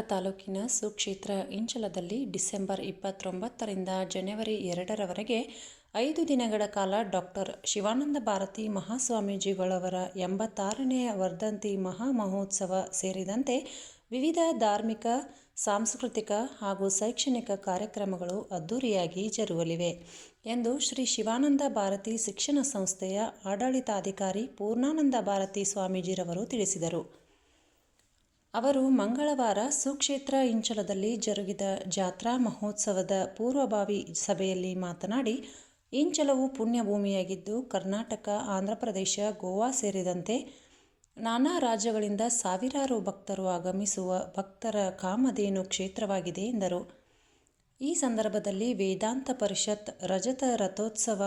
ತಾಲೂಕಿನ ಸುಕ್ಷೇತ್ರ ಇಂಚಲದಲ್ಲಿ ಡಿಸೆಂಬರ್ ಇಪ್ಪತ್ತೊಂಬತ್ತರಿಂದ ಜನವರಿ ಎರಡರವರೆಗೆ ಐದು ದಿನಗಳ ಕಾಲ ಡಾಕ್ಟರ್ ಶಿವಾನಂದ ಭಾರತಿ ಮಹಾಸ್ವಾಮೀಜಿಗಳವರ ಎಂಬತ್ತಾರನೆಯ ವರ್ಧಂತಿ ಮಹಾಮಹೋತ್ಸವ ಸೇರಿದಂತೆ ವಿವಿಧ ಧಾರ್ಮಿಕ, ಸಾಂಸ್ಕೃತಿಕ ಹಾಗೂ ಶೈಕ್ಷಣಿಕ ಕಾರ್ಯಕ್ರಮಗಳು ಅದ್ದೂರಿಯಾಗಿ ಜರುಗಲಿವೆ ಎಂದು ಶ್ರೀ ಶಿವಾನಂದ ಭಾರತಿ ಶಿಕ್ಷಣ ಸಂಸ್ಥೆಯ ಆಡಳಿತಾಧಿಕಾರಿ ಪೂರ್ಣಾನಂದ ಭಾರತಿ ಸ್ವಾಮೀಜಿರವರು ತಿಳಿಸಿದರು. ಅವರು ಮಂಗಳವಾರ ಸುಕ್ಷೇತ್ರ ಇಂಚಲದಲ್ಲಿ ಜರುಗಿದ ಜಾತ್ರಾ ಮಹೋತ್ಸವದ ಪೂರ್ವಭಾವಿ ಸಭೆಯಲ್ಲಿ ಮಾತನಾಡಿ, ಇಂಚಲವು ಪುಣ್ಯಭೂಮಿಯಾಗಿದ್ದು, ಕರ್ನಾಟಕ, ಆಂಧ್ರಪ್ರದೇಶ, ಗೋವಾ ಸೇರಿದಂತೆ ನಾನಾ ರಾಜ್ಯಗಳಿಂದ ಸಾವಿರಾರು ಭಕ್ತರು ಆಗಮಿಸುವ ಭಕ್ತರ ಕಾಮಧೇನು ಕ್ಷೇತ್ರವಾಗಿದೆ ಎಂದರು. ಈ ಸಂದರ್ಭದಲ್ಲಿ ವೇದಾಂತ ಪರಿಷತ್, ರಜತ ರಥೋತ್ಸವ,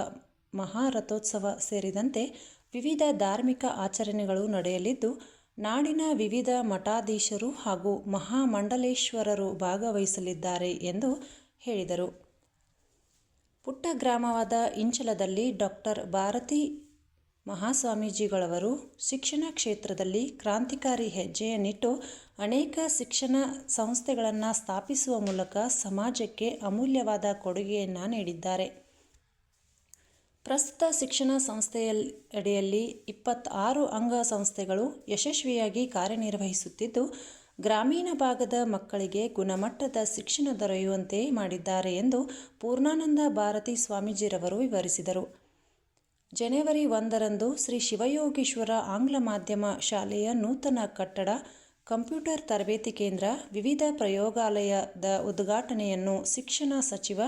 ಮಹಾರಥೋತ್ಸವ ಸೇರಿದಂತೆ ವಿವಿಧ ಧಾರ್ಮಿಕ ಆಚರಣೆಗಳು ನಡೆಯಲಿದ್ದು ನಾಡಿನ ವಿವಿಧ ಮಠಾಧೀಶರು ಹಾಗೂ ಮಹಾಮಂಡಲೇಶ್ವರರು ಭಾಗವಹಿಸಲಿದ್ದಾರೆ ಎಂದು ಹೇಳಿದರು. ಪುಟ್ಟ ಗ್ರಾಮವಾದ ಇಂಚಲದಲ್ಲಿ ಡಾಕ್ಟರ್ ಭಾರತಿ ಮಹಾಸ್ವಾಮೀಜಿಗಳವರು ಶಿಕ್ಷಣ ಕ್ಷೇತ್ರದಲ್ಲಿ ಕ್ರಾಂತಿಕಾರಿ ಹೆಜ್ಜೆಯನ್ನಿಟ್ಟು ಅನೇಕ ಶಿಕ್ಷಣ ಸಂಸ್ಥೆಗಳನ್ನು ಸ್ಥಾಪಿಸುವ ಮೂಲಕ ಸಮಾಜಕ್ಕೆ ಅಮೂಲ್ಯವಾದ ಕೊಡುಗೆಯನ್ನು ನೀಡಿದ್ದಾರೆ. ಪ್ರಸ್ತುತ ಶಿಕ್ಷಣ ಸಂಸ್ಥೆಯಡಿಯಲ್ಲಿ ಇಪ್ಪತ್ತಾರು ಅಂಗ ಸಂಸ್ಥೆಗಳು ಯಶಸ್ವಿಯಾಗಿ ಕಾರ್ಯನಿರ್ವಹಿಸುತ್ತಿದ್ದು, ಗ್ರಾಮೀಣ ಭಾಗದ ಮಕ್ಕಳಿಗೆ ಗುಣಮಟ್ಟದ ಶಿಕ್ಷಣ ದೊರೆಯುವಂತೆ ಮಾಡಿದ್ದಾರೆ ಎಂದು ಪೂರ್ಣಾನಂದ ಭಾರತಿ ಸ್ವಾಮೀಜಿರವರು ವಿವರಿಸಿದರು. ಜನವರಿ ಒಂದರಂದು ಶ್ರೀ ಶಿವಯೋಗೀಶ್ವರ ಆಂಗ್ಲ ಮಾಧ್ಯಮ ಶಾಲೆಯ ನೂತನ ಕಟ್ಟಡ, ಕಂಪ್ಯೂಟರ್ ತರಬೇತಿ ಕೇಂದ್ರ, ವಿವಿಧ ಪ್ರಯೋಗಾಲಯದ ಉದ್ಘಾಟನೆಯನ್ನು ಶಿಕ್ಷಣ ಸಚಿವ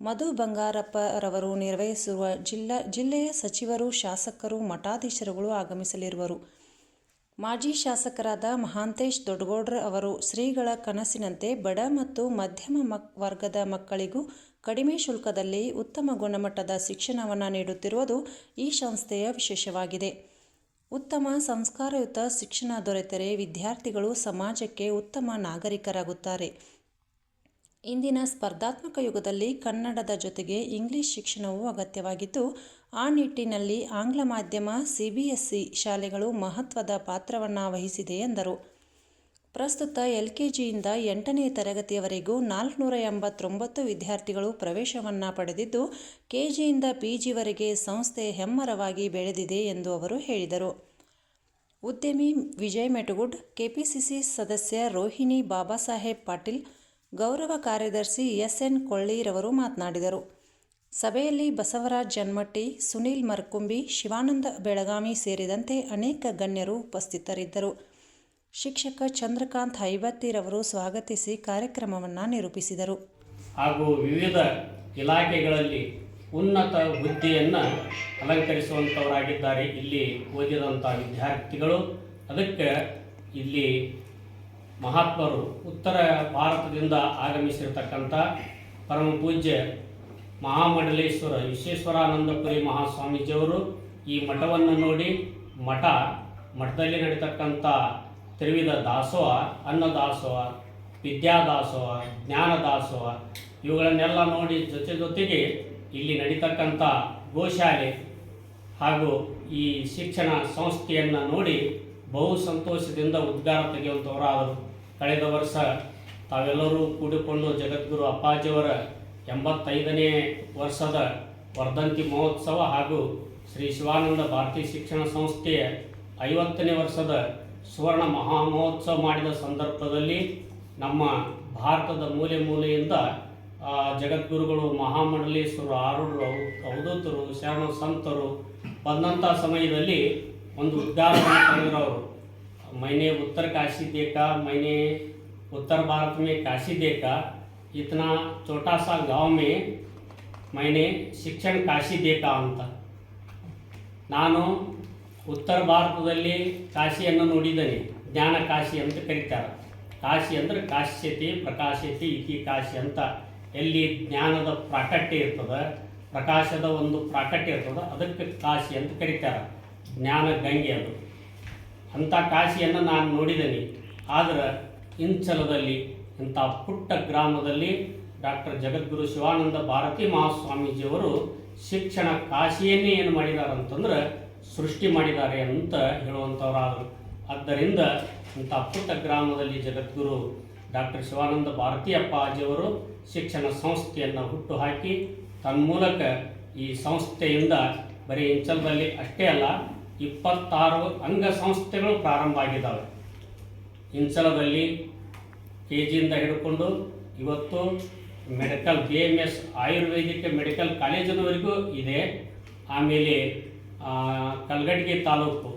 ಮಧು ಬಂಗಾರಪ್ಪರವರು ನಿರ್ವಹಿಸುವ ಜಿಲ್ಲಾ, ಜಿಲ್ಲೆಯ ಸಚಿವರು, ಶಾಸಕರು, ಮಠಾಧೀಶರುಗಳು ಆಗಮಿಸಲಿರುವರು. ಮಾಜಿ ಶಾಸಕರಾದ ಮಹಾಂತೇಶ್ ದೊಡ್ಡಗೌಡ್ರ ಅವರು ಶ್ರೀಗಳ ಕನಸಿನಂತೆ ಬಡ ಮತ್ತು ಮಧ್ಯಮ ಮಕ್, ವರ್ಗದ ಮಕ್ಕಳಿಗೂ ಕಡಿಮೆ ಶುಲ್ಕದಲ್ಲಿ ಉತ್ತಮ ಗುಣಮಟ್ಟದ ಶಿಕ್ಷಣವನ್ನು ನೀಡುತ್ತಿರುವುದು ಈ ಸಂಸ್ಥೆಯ ವಿಶೇಷವಾಗಿದೆ. ಉತ್ತಮ ಸಂಸ್ಕಾರಯುತ ಶಿಕ್ಷಣ ದೊರೆತರೆ ವಿದ್ಯಾರ್ಥಿಗಳು ಸಮಾಜಕ್ಕೆ ಉತ್ತಮ ನಾಗರಿಕರಾಗುತ್ತಾರೆ. ಇಂದಿನ ಸ್ಪರ್ಧಾತ್ಮಕ ಯುಗದಲ್ಲಿ ಕನ್ನಡದ ಜೊತೆಗೆ ಇಂಗ್ಲಿಷ್ ಶಿಕ್ಷಣವೂ ಅಗತ್ಯವಾಗಿದ್ದು, ಆ ನಿಟ್ಟಿನಲ್ಲಿ ಆಂಗ್ಲ ಮಾಧ್ಯಮ, ಸಿ ಶಾಲೆಗಳು ಮಹತ್ವದ ಪಾತ್ರವನ್ನು ವಹಿಸಿದೆ ಎಂದರು. ಪ್ರಸ್ತುತ ಎಲ್ಕೆಜಿಯಿಂದ ಎಂಟನೇ ತರಗತಿಯವರೆಗೂ ನಾಲ್ಕುನೂರ ಎಂಬತ್ತೊಂಬತ್ತು ವಿದ್ಯಾರ್ಥಿಗಳು ಪ್ರವೇಶವನ್ನು ಪಡೆದಿದ್ದು ಕೆಜಿಯಿಂದ ಪಿಜಿವರೆಗೆ ಸಂಸ್ಥೆ ಹೆಮ್ಮರವಾಗಿ ಬೆಳೆದಿದೆ ಎಂದು ಅವರು ಹೇಳಿದರು. ಉದ್ಯಮಿ ವಿಜಯ್ ಮೆಟಗುಡ್ ಕೆಪಿಸಿಸಿ ಸದಸ್ಯ ರೋಹಿಣಿ ಬಾಬಾಸಾಹೇಬ್ ಪಾಟೀಲ್ ಗೌರವ ಕಾರ್ಯದರ್ಶಿ ಎಸ್ ಎನ್ ಕೊಳ್ಳಿರವರು ಮಾತನಾಡಿದರು. ಸಭೆಯಲ್ಲಿ ಬಸವರಾಜ್ ಜನ್ಮಟ್ಟಿ, ಸುನೀಲ್ ಮರ್ಕುಂಬಿ, ಶಿವಾನಂದ ಬೆಳಗಾವಿ ಸೇರಿದಂತೆ ಅನೇಕ ಗಣ್ಯರು ಉಪಸ್ಥಿತರಿದ್ದರು. ಶಿಕ್ಷಕ ಚಂದ್ರಕಾಂತ್ ಐವತ್ತಿರವರು ಸ್ವಾಗತಿಸಿ ಕಾರ್ಯಕ್ರಮವನ್ನು ನಿರೂಪಿಸಿದರು. ಹಾಗೂ ವಿವಿಧ ಇಲಾಖೆಗಳಲ್ಲಿ ಉನ್ನತ ಹುದ್ದೆಯನ್ನು ಅಲಂಕರಿಸುವಂಥವರಾಗಿದ್ದಾರೆ ಇಲ್ಲಿ ಓದಿದಂಥ ವಿದ್ಯಾರ್ಥಿಗಳು ಅದಕ್ಕೆ ಇಲ್ಲಿ ಮಹಾತ್ಮರು ಉತ್ತರ ಭಾರತದಿಂದ ಆಗಮಿಸಿರ್ತಕ್ಕಂಥ ಪರಮ ಪೂಜ್ಯ ಮಹಾಮಂಡಲೇಶ್ವರ ವಿಶ್ವೇಶ್ವರಾನಂದಪುರಿ ಮಹಾಸ್ವಾಮೀಜಿಯವರು ಈ ಮಠವನ್ನು ನೋಡಿ ಮಠ, ಮಠದಲ್ಲಿ ನಡೀತಕ್ಕಂಥ ತ್ರಿವಿಧ ದಾಸೋಹ ಅನ್ನದಾಸೋಹ ವಿದ್ಯಾದಾಸೋಹ ಜ್ಞಾನದಾಸೋಹ ಇವುಗಳನ್ನೆಲ್ಲ ನೋಡಿ ಜೊತೆ ಜೊತೆಗೆ ಇಲ್ಲಿ ನಡೀತಕ್ಕಂಥ ಗೋಶಾಲೆ ಹಾಗೂ ಈ ಶಿಕ್ಷಣ ಸಂಸ್ಥೆಯನ್ನು ನೋಡಿ ಬಹು ಸಂತೋಷದಿಂದ ಉದ್ಗಾರ ತೆಗೆಯುವಂಥವರಾದರು ಕಳೆದ ವರ್ಷ ತಾವೆಲ್ಲರೂ ಕೂಡಿಕೊಂಡು ಜಗದ್ಗುರು ಅಪ್ಪಾಜಿಯವರ ಎಂಬತ್ತೈದನೇ ವರ್ಷದ ವರ್ಧಂತಿ ಮಹೋತ್ಸವ ಹಾಗೂ ಶ್ರೀ ಶಿವಾನಂದ ಭಾರತೀಯ ಶಿಕ್ಷಣ ಸಂಸ್ಥೆಯ ಐವತ್ತನೇ ವರ್ಷದ ಸುವರ್ಣ ಮಹಾ ಮಹೋತ್ಸವ ಮಾಡಿದ ಸಂದರ್ಭದಲ್ಲಿ ನಮ್ಮ ಭಾರತದ ಮೂಲೆ ಮೂಲೆಯಿಂದ ಜಗದ್ಗುರುಗಳು, ಮಹಾಮಂಡಲೇಶ್ವರರು ಆರುಢರು ಅವಧೂತರು ಶರಣ ಸಂತರು ಬಂದಂಥ ಸಮಯದಲ್ಲಿ ಒಂದು ಉದ್ಗಾರವನ್ನು ತಂದರು ಅವರು ಮೈನೆ ಉತ್ತರ ಕಾಶಿ ದೇಕಾ ಮೈನೆ उत्तर भारत में काशी देखा इतना छोटा सा गांव में मैंने ಶಿಕ್ಷಣ ಕಾಶಿ देखा ಅಂತ ನಾನು ಉತ್ತರ ಭಾರತದಲ್ಲಿ ಕಾಶಿಯನ್ನು ನೋಡಿದ್ದೇನೆ ಜ್ಞಾನ ಕಾಶಿ ಅಂತ ಕರೀತಾರೆ ಕಾಶಿ ಅಂದರೆ ಕಾಶ್ಯತಿ ಪ್ರಕಾಶತಿ ಇತಿ ಕಾಶಿ ಅಂತ ಎಲ್ಲಿ ಜ್ಞಾನದ ಪ್ರಾಕಟ್ಯ ಇರ್ತದೆ ಪ್ರಕಾಶದ ಒಂದು ಪ್ರಾಕಟ್ಯ ಇರ್ತದೆ ಅದಕ್ಕೆ ಕಾಶಿ ಅಂತ ಕರೀತಾರೆ ಜ್ಞಾನ ಗಂಗೆ ಅದು ಅಂಥ ಕಾಶಿಯನ್ನು ನಾನು ನೋಡಿದ್ದೀನಿ ಆದರೆ ಇಂಚಲದಲ್ಲಿ, ಇಂಥ ಪುಟ್ಟ ಗ್ರಾಮದಲ್ಲಿ ಡಾಕ್ಟರ್ ಜಗದ್ಗುರು ಶಿವಾನಂದ ಭಾರತಿ ಮಹಾಸ್ವಾಮೀಜಿಯವರು ಶಿಕ್ಷಣ ಕಾಶಿಯನ್ನೇ ಏನು ಮಾಡಿದ್ದಾರೆ ಅಂತಂದ್ರೆ ಸೃಷ್ಟಿ ಮಾಡಿದ್ದಾರೆ ಅಂತ ಹೇಳುವಂಥವರಾದರು. ಆದ್ದರಿಂದ ಇಂಥ ಪುಟ್ಟ ಗ್ರಾಮದಲ್ಲಿ ಜಗದ್ಗುರು ಡಾಕ್ಟರ್ ಶಿವಾನಂದ ಭಾರತಿ ಅಪ್ಪಾಜಿಯವರು ಶಿಕ್ಷಣ ಸಂಸ್ಥೆಯನ್ನು ಹುಟ್ಟುಹಾಕಿ, ತನ್ಮೂಲಕ ಈ ಸಂಸ್ಥೆಯಿಂದ ಬರೀ ಇಂಚಲದಲ್ಲಿ ಅಷ್ಟೇ ಅಲ್ಲ ಇಪ್ಪತ್ತಾರು ಅಂಗ ಸಂಸ್ಥೆಗಳು ಪ್ರಾರಂಭ ಆಗಿದ್ದಾವೆ. ಇಂಚಲದಲ್ಲಿ ಕೆ ಜಿಯಿಂದ ಹಿಡ್ಕೊಂಡು ಇವತ್ತು ಮೆಡಿಕಲ್ ಬಿ ಎಂ ಎಸ್ ಆಯುರ್ವೇದಿಕ ಮೆಡಿಕಲ್ ಕಾಲೇಜಿನವರೆಗೂ ಇದೆ. ಆಮೇಲೆ ಕಲ್ಗಡ್ಗಿ ತಾಲೂಕು.